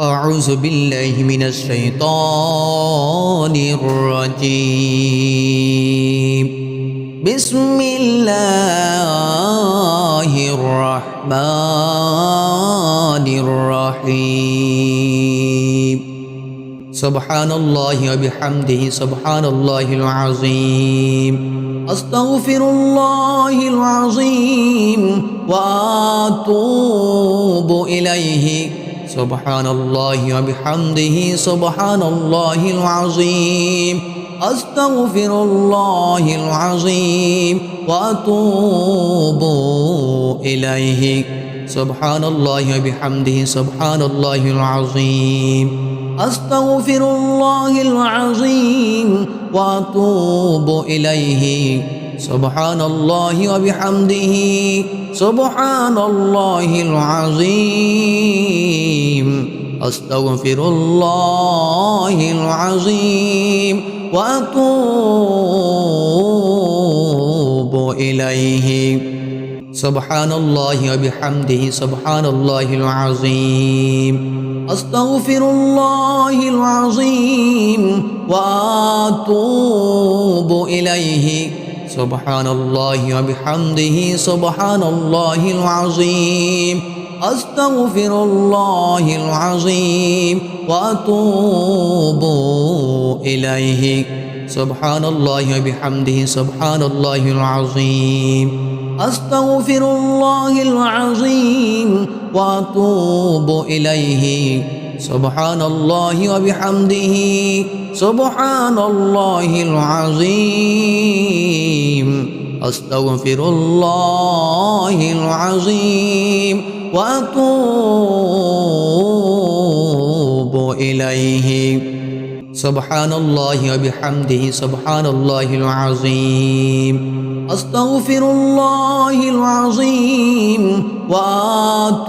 أعوذ بالله من الشيطان الرجيم. بسم الله الرحمن الرحيم. سبحان الله وبحمده سبحان الله العظيم. أستغفر الله العظيم وأتوب إليه. سبحان الله وبحمده سبحان الله العظيم. أستغفر الله العظيم وأتوب إليه. سبحان الله وبحمده سبحان الله العظيم. أستغفر الله العظيم وأتوب إليه. سبحان الله وبحمده سبحان الله العظيم أستغفر الله العظيم وأتوب إليه. سبحان الله وبحمده سبحان الله العظيم أستغفر الله العظيم وأتوب إليه. سبحان الله وبحمده سبحان الله العظيم. أستغفر الله العظيم وأتوب إليه. سبحان الله وبحمده سبحان الله العظيم. أستغفر الله العظيم وأتوب إليه. سبحان الله وبحمده سبحان الله العظيم أستغفر الله العظيم وأتوب إليه. سبحان الله وبحمده سبحان الله العظيم أستغفر الله العظيم وأتوب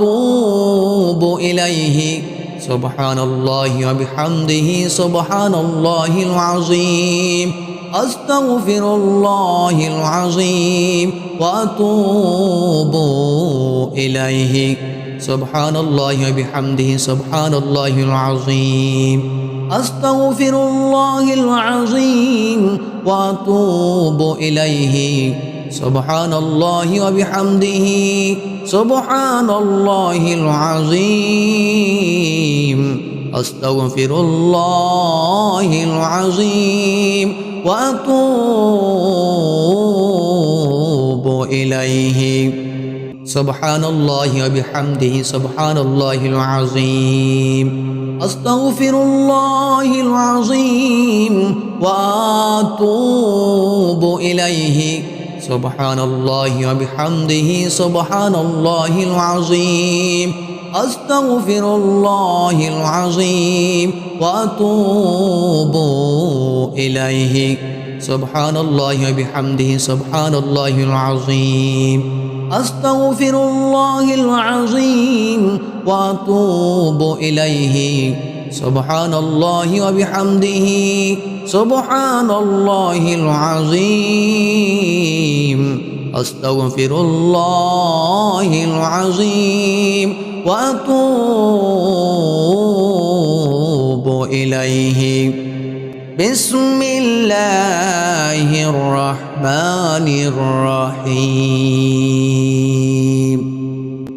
إليه. سبحان الله وبحمده سبحان الله العظيم. أستغفر الله العظيم وأتوب إليه. سبحان الله وبحمده سبحان الله العظيم. أستغفر الله العظيم وأتوب إليه. سبحان الله وبحمده سبحان الله العظيم أستغفر الله العظيم وأتوب إليه. سبحان الله وبحمده سبحان الله العظيم أستغفر الله العظيم وأتوب إليه. سبحان الله وبحمده سبحان الله العظيم. أستغفر الله العظيم وأتوب إليه. سبحان الله وبحمده سبحان الله العظيم. أستغفر الله العظيم وأتوب إليه. سبحان الله وبحمده سبحان الله العظيم أستغفر الله العظيم وأتوب إليه. بسم الله الرحمن الرحيم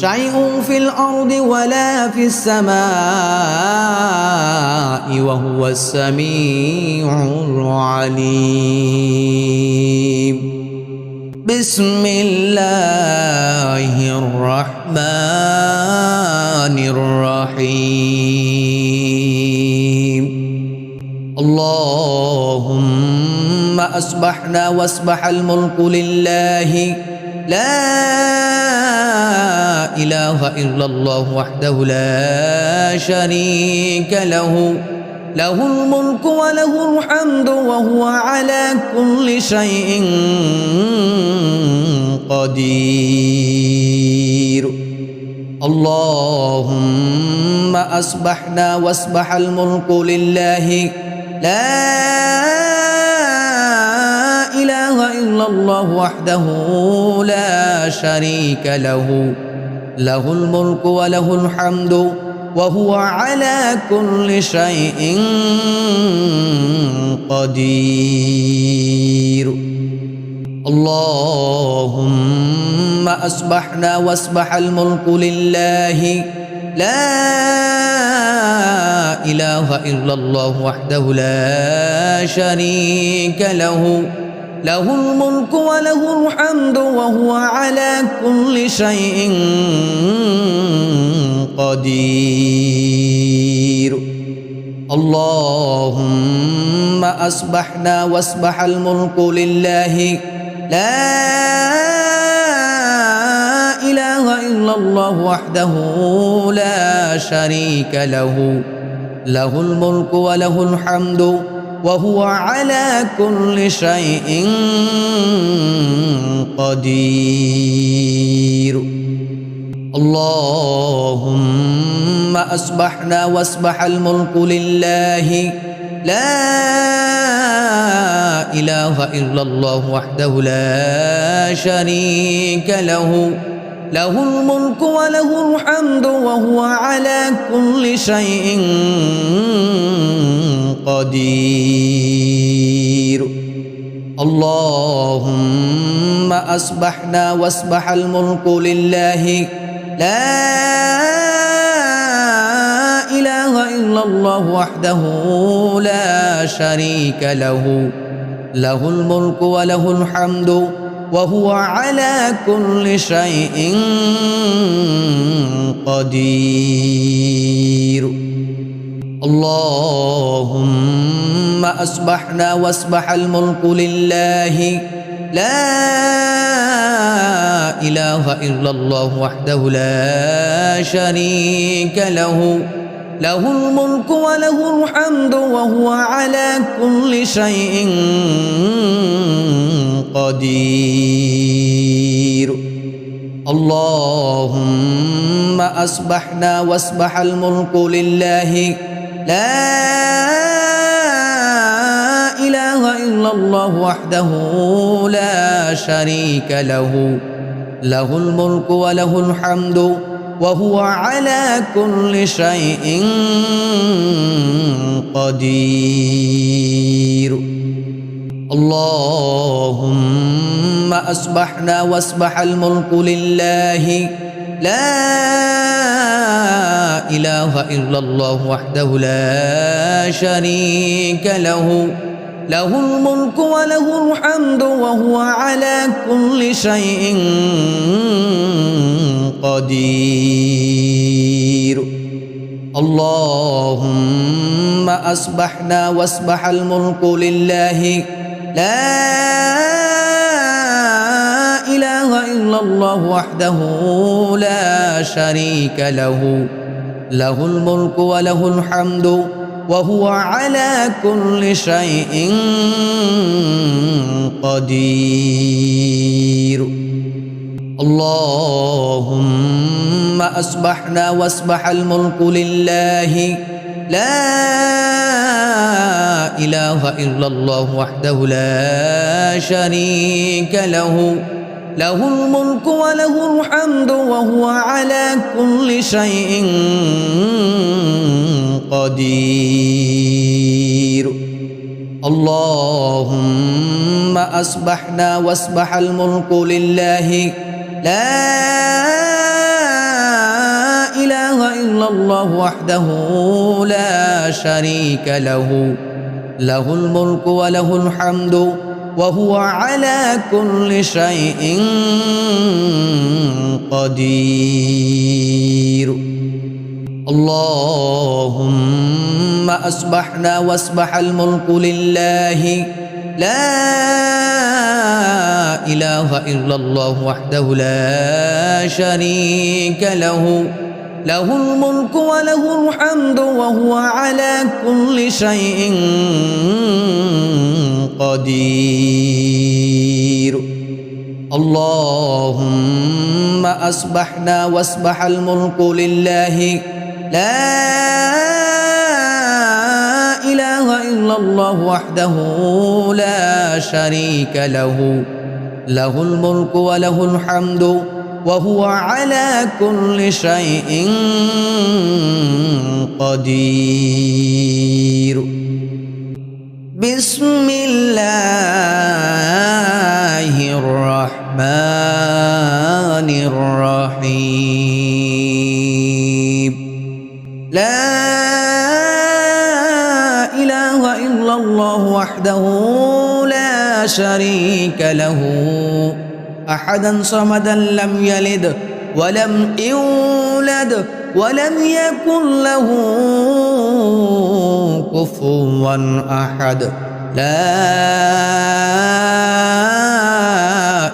شيء في الأرض ولا في السماء وهو السميع العليم. بسم الله الرحمن الرحيم. اللهم أصبحنا وأصبح الملك لله. لا إله إلا الله وحده لا شريك له. له الملك وله الحمد وهو على كل شيء قدير. اللهم أصبحنا وأصبح الملك لله. لا إلا الله وحده لا شريك له. له الملك وله الحمد وهو على كل شيء قدير. اللهم أصبحنا وأصبح الملك لله. لا إله إلا الله وحده لا شريك له. له الملك وله الحمد وهو على كل شيء قدير. اللهم أصبحنا وأصبح الملك لله. لا إله إلا الله وحده لا شريك له. له الملك وله الحمد وهو على كل شيء قدير. اللهم أصبحنا وأصبح الملك لله. لا إله إلا الله وحده لا شريك له. له الملك وله الحمد وهو على كل شيء قدير. اللهم أصبحنا وأصبح الملك لله. لا إله إلا الله وحده لا شريك له. له الملك وله الحمد وهو على كل شيء قدير. اللهم أصبحنا وأصبح الملك لله. لا إله إلا الله وحده لا شريك له. له الملك وله الحمد وهو على كل شيء قدير. اللهم أصبحنا وأصبح الملك لله. لا إله إلا الله وحده لا شريك له. له الملك وله الحمد وهو على كل شيء قدير. اللهم أصبحنا وأصبح الملك لله. لا إله إلا الله وحده لا شريك له. له الملك وله الحمد وهو على كل شيء قدير. اللهم أصبحنا وأصبح الملك لله. لا إله إلا الله وحده لا شريك له. له الملك وله الحمد وهو على كل شيء قدير. اللهم أصبحنا وأصبح الملك لله. لا إله إلا الله وحده لا شريك له. له الملك وله الحمد وهو على كل شيء قدير. اللهم أصبحنا وأصبح الملك لله. لا إله إلا الله وحده لا شريك له. له الملك وله الحمد وهو على كل شيء قدير. اللهم أصبحنا وأصبح الملك لله. لا إله إلا الله وحده لا شريك له. له الملك وله الحمد وهو على كل شيء قدير اللهم أصبحنا وأصبح الملك لله. لا إله إلا الله وحده لا شريك له. له الملك وله الحمد وهو على كل شيء قدير. بسم الله الرحمن الرحيم. لا إله إلا الله وحده لا شريك له. أحدا صمدا لم يلد ولم يولد ولم يكن له كفوا أحد. لا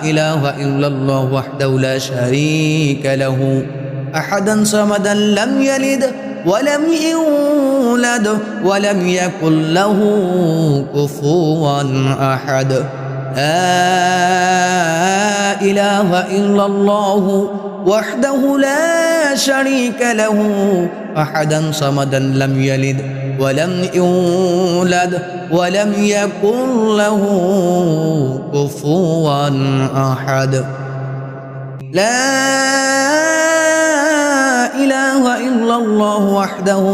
إله إلا الله وحده لا شريك له. أحدا صمدا لم يلد ولم يولد ولم يكن له كفوا أحد. لا إله إلا الله وحده لا شريك له. أحدا صمدا لم يلد ولم يولد ولم يكن له كفوا أحد. لا إله إلا الله وحده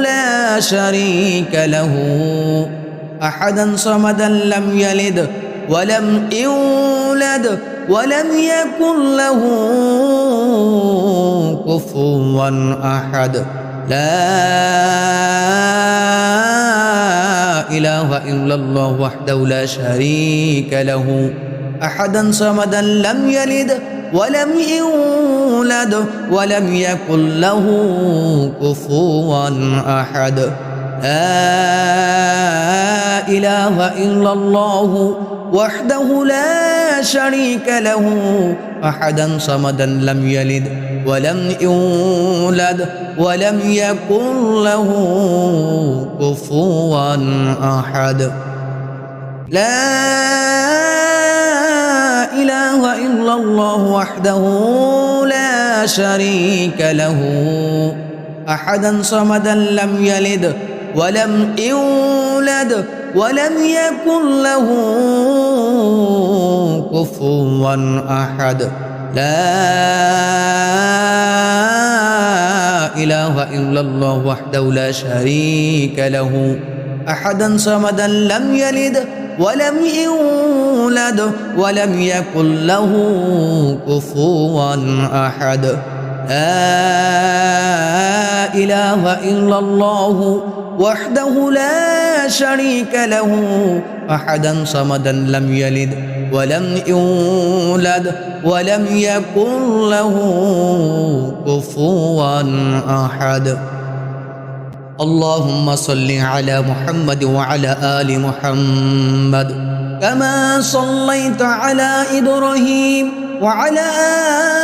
لا شريك له. أحدا صمدا لم يلد ولم يولد ولم يكن له كفوا أحد. لا إله إلا الله وحده لا شريك له. أحدا صمدا لم يلد ولم يولد ولم يكن له كفوا أحد. لا إله إلا الله وحده لا شريك له. أحدا صمدا لم يلد ولم يولد ولم يكن له كفوا أحد. لا إله إلا الله وحده لا شريك له. أحدا صمدا لم يلد ولم يولد ولم يكن له كفوا أحد. لا إله إلا الله وحده لا شريك له. أحدا صمدا لم يلد ولم يولد ولم يكن له كفوا أحد. لا إله إلا الله وحده لا شريك له. أحدا صمدا لم يلد ولم يولد ولم يكن له كفوا أحد. اللهم صل على محمد وعلى آل محمد. كما صليت على إبراهيم وعلى آل